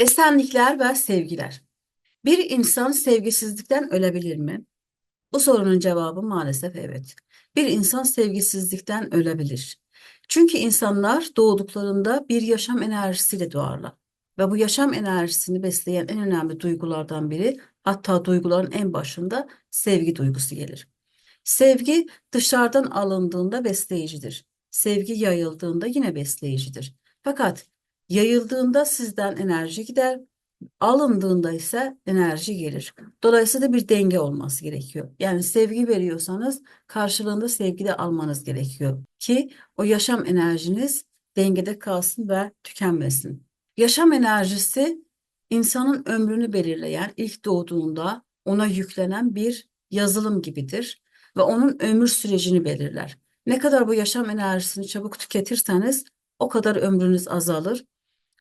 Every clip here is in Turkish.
Esenlikler ve sevgiler. Bir insan sevgisizlikten ölebilir mi? Bu sorunun cevabı maalesef evet. Bir insan sevgisizlikten ölebilir. Çünkü insanlar doğduklarında bir yaşam enerjisiyle doğarlar. Ve bu yaşam enerjisini besleyen en önemli duygulardan biri, hatta duyguların en başında sevgi duygusu gelir. Sevgi dışarıdan alındığında besleyicidir. Sevgi yayıldığında yine besleyicidir. Fakat yayıldığında sizden enerji gider, alındığında ise enerji gelir. Dolayısıyla bir denge olması gerekiyor. Yani sevgi veriyorsanız karşılığında sevgi de almanız gerekiyor ki o yaşam enerjiniz dengede kalsın ve tükenmesin. Yaşam enerjisi insanın ömrünü belirleyen ilk doğduğunda ona yüklenen bir yazılım gibidir ve onun ömür sürecini belirler. Ne kadar bu yaşam enerjisini çabuk tüketirseniz o kadar ömrünüz azalır.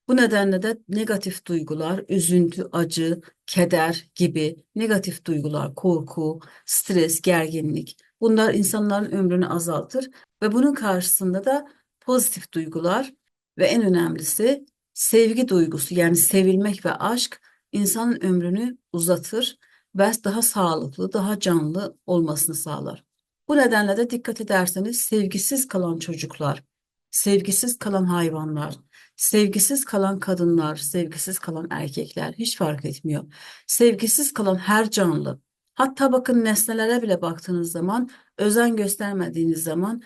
Bu nedenle de negatif duygular, üzüntü, acı, keder gibi negatif duygular, korku, stres, gerginlik bunlar insanların ömrünü azaltır ve bunun karşısında da pozitif duygular ve en önemlisi sevgi duygusu yani sevilmek ve aşk insanın ömrünü uzatır ve daha sağlıklı, daha canlı olmasını sağlar. Bu nedenle de dikkat ederseniz sevgisiz kalan çocuklar, sevgisiz kalan hayvanlar, sevgisiz kalan kadınlar, sevgisiz kalan erkekler hiç fark etmiyor. Sevgisiz kalan her canlı, hatta bakın nesnelere bile baktığınız zaman, özen göstermediğiniz zaman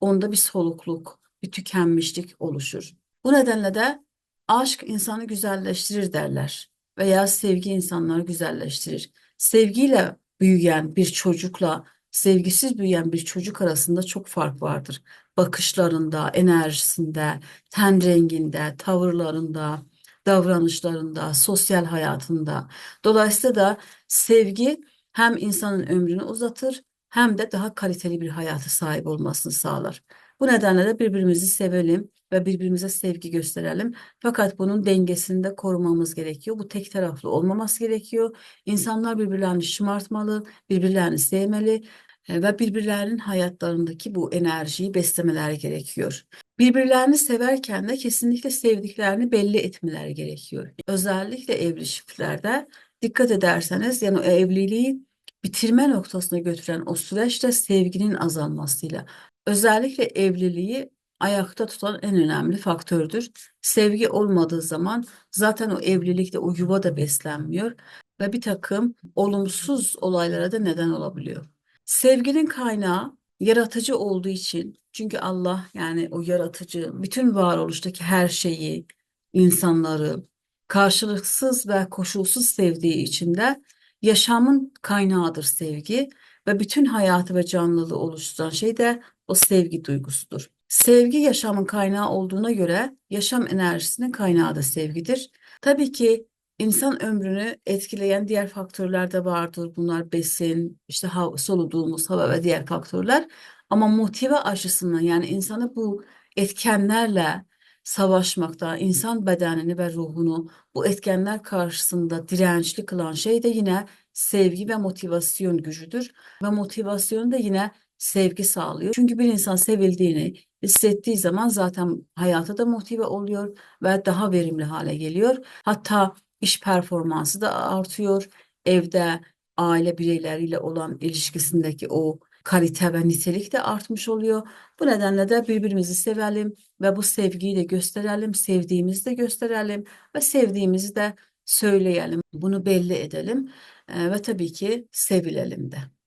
onda bir solukluk, bir tükenmişlik oluşur. Bu nedenle de aşk insanı güzelleştirir derler veya sevgi insanları güzelleştirir. Sevgiyle büyüyen bir çocukla sevgisiz büyüyen bir çocuk arasında çok fark vardır. Bakışlarında, enerjisinde, ten renginde, tavırlarında, davranışlarında, sosyal hayatında. Dolayısıyla da sevgi hem insanın ömrünü uzatır hem de daha kaliteli bir hayata sahip olmasını sağlar. Bu nedenle de birbirimizi sevelim ve birbirimize sevgi gösterelim. Fakat bunun dengesini de korumamız gerekiyor. Bu tek taraflı olmaması gerekiyor. İnsanlar birbirlerini şımartmalı, birbirlerini sevmeli ve birbirlerinin hayatlarındaki bu enerjiyi beslemeleri gerekiyor. Birbirlerini severken de kesinlikle sevdiklerini belli etmeleri gerekiyor. Özellikle evli çiftlerde dikkat ederseniz yani o evliliği bitirme noktasına götüren o süreçte sevginin azalmasıyla özellikle evliliği ayakta tutan en önemli faktördür. Sevgi olmadığı zaman zaten o evlilikte o yuva da beslenmiyor ve bir takım olumsuz olaylara da neden olabiliyor. Sevginin kaynağı yaratıcı olduğu için çünkü Allah yani o yaratıcı bütün varoluştaki her şeyi, insanları karşılıksız ve koşulsuz sevdiği için de yaşamın kaynağıdır sevgi ve bütün hayatı ve canlılığı oluşturan şey de o sevgi duygusudur. Sevgi yaşamın kaynağı olduğuna göre yaşam enerjisinin kaynağı da sevgidir. Tabii ki insan ömrünü etkileyen diğer faktörler de vardır. Bunlar besin, işte hava, soluduğumuz hava ve diğer faktörler. Ama motive açısından yani insanı bu etkenlerle savaşmakta, insan bedenini ve ruhunu bu etkenler karşısında dirençli kılan şey de yine sevgi ve motivasyon gücüdür. Ve motivasyon da yine sevgi sağlıyor. Çünkü bir insan sevildiğini hissettiği zaman zaten hayata da motive oluyor ve daha verimli hale geliyor. Hatta iş performansı da artıyor. Evde aile bireyleriyle olan ilişkisindeki o kalite ve nitelik de artmış oluyor. Bu nedenle de birbirimizi sevelim ve bu sevgiyi de gösterelim, sevdiğimizi de gösterelim ve sevdiğimizi de söyleyelim. Bunu belli edelim ve tabii ki sevilelim de.